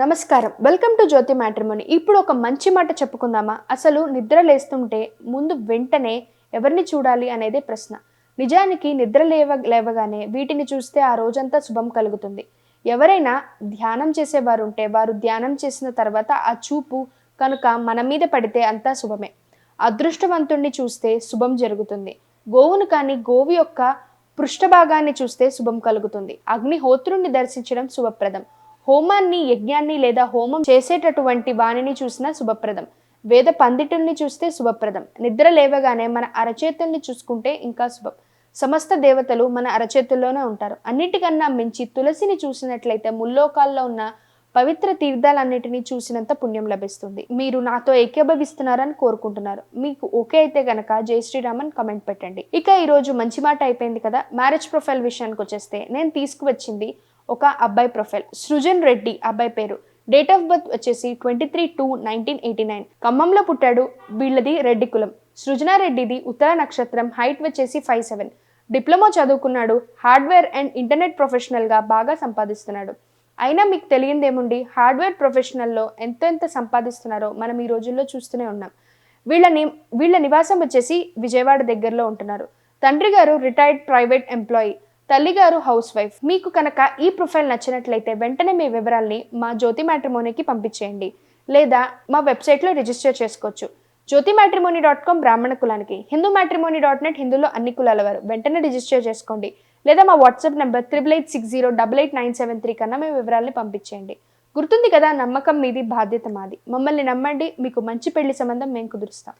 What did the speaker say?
నమస్కారం. Welcome to Jyothi matrimony. ఇప్పుడు ఒక మంచి మాట చెప్పుకుందామా? అసలు నిద్ర లేస్తుంటే ముందు వెంటనే ఎవరిని చూడాలి అనేదే ప్రశ్న. నిజానికి నిద్ర లేవ లేవగానే వీటిని చూస్తే ఆ రోజంతా శుభం కలుగుతుంది. ఎవరైనా ధ్యానం చేసేవారు ఉంటే వారు ధ్యానం చేసిన తర్వాత ఆ చూపు కనుక మన మీద పడితే అంతా శుభమే. అదృష్టవంతుణ్ణి చూస్తే శుభం జరుగుతుంది. గోవును కానీ గోవు యొక్క పృష్ఠభాగాన్ని చూస్తే శుభం కలుగుతుంది. అగ్నిహోత్రుణ్ణి దర్శించడం శుభప్రదం. హోమాన్ని యజ్ఞాన్ని లేదా హోమం చేసేటటువంటి వాణిని చూసినా శుభప్రదం. వేద పందిటుల్ని చూస్తే శుభప్రదం. నిద్ర లేవగానే మన అరచేతుల్ని చూసుకుంటే ఇంకా శుభం. సమస్త దేవతలు మన అరచేతుల్లోనే ఉంటారు. అన్నిటికన్నా మించి తులసిని చూసినట్లయితే ముల్లోకాల్లో ఉన్న పవిత్ర తీర్థాలన్నిటినీ చూసినంత పుణ్యం లభిస్తుంది. మీరు నాతో ఏకీభవిస్తున్నారని కోరుకుంటున్నారు. మీకు ఓకే అయితే గనక జై శ్రీరామన్ కమెంట్ పెట్టండి. ఇక ఈరోజు మంచి మాట అయిపోయింది కదా? మ్యారేజ్ ప్రొఫైల్ విషయానికి వచ్చేస్తే నేను తీసుకువచ్చింది ఒక అబ్బాయి ప్రొఫైల్. సృజన్ రెడ్డి అబ్బాయి పేరు. డేట్ ఆఫ్ బర్త్ వచ్చేసి twenty three two nineteen eighty nine ఖమ్మంలో పుట్టాడు వీళ్ళది రెడ్డి కులం. సృజనారెడ్డిది ఉత్తర నక్షత్రం హైట్ వచ్చేసి ఫైవ్ సెవెన్ డిప్లొమా చదువుకున్నాడు హార్డ్వేర్ అండ్ ఇంటర్నెట్ ప్రొఫెషనల్గా బాగా సంపాదిస్తున్నాడు. అయినా మీకు తెలియందేముండి హార్డ్వేర్ ప్రొఫెషనల్లో ఎంత ఎంత సంపాదిస్తున్నారో మనం ఈ రోజుల్లో చూస్తూనే ఉన్నాం. వీళ్ళ ని వీళ్ళ నివాసం వచ్చేసి విజయవాడ దగ్గరలో ఉంటున్నారు. తండ్రి గారు రిటైర్డ్ ప్రైవేట్ ఎంప్లాయీ తల్లిగారు హౌస్ వైఫ్ మీకు కనుక ఈ ప్రొఫైల్ నచ్చినట్లయితే వెంటనే మీ వివరాల్ని మా జ్యోతి మ్యాట్రిమోనీకి పంపించేయండి. లేదా మా వెబ్సైట్లో రిజిస్టర్ చేసుకోవచ్చు. జ్యోతి మ్యాట్రిమోనీ డాట్ కామ్ బ్రాహ్మణ కులానికి హిందూ మ్యాట్రిమోనీ డాట్ నెట్ హిందూలో అన్ని కులాల వారు. వెంటనే రిజిస్టర్ చేసుకోండి. లేదా మా WhatsApp number triple eight six zero double eight nine seven three కన్నా మీ వివరాల్ని పంపించేయండి. గుర్తుంది కదా నమ్మకం మీది బాధ్యత మాది. మమ్మల్ని నమ్మండి మీకు మంచి పెళ్ళి సంబంధం మేము కుదురుస్తాం.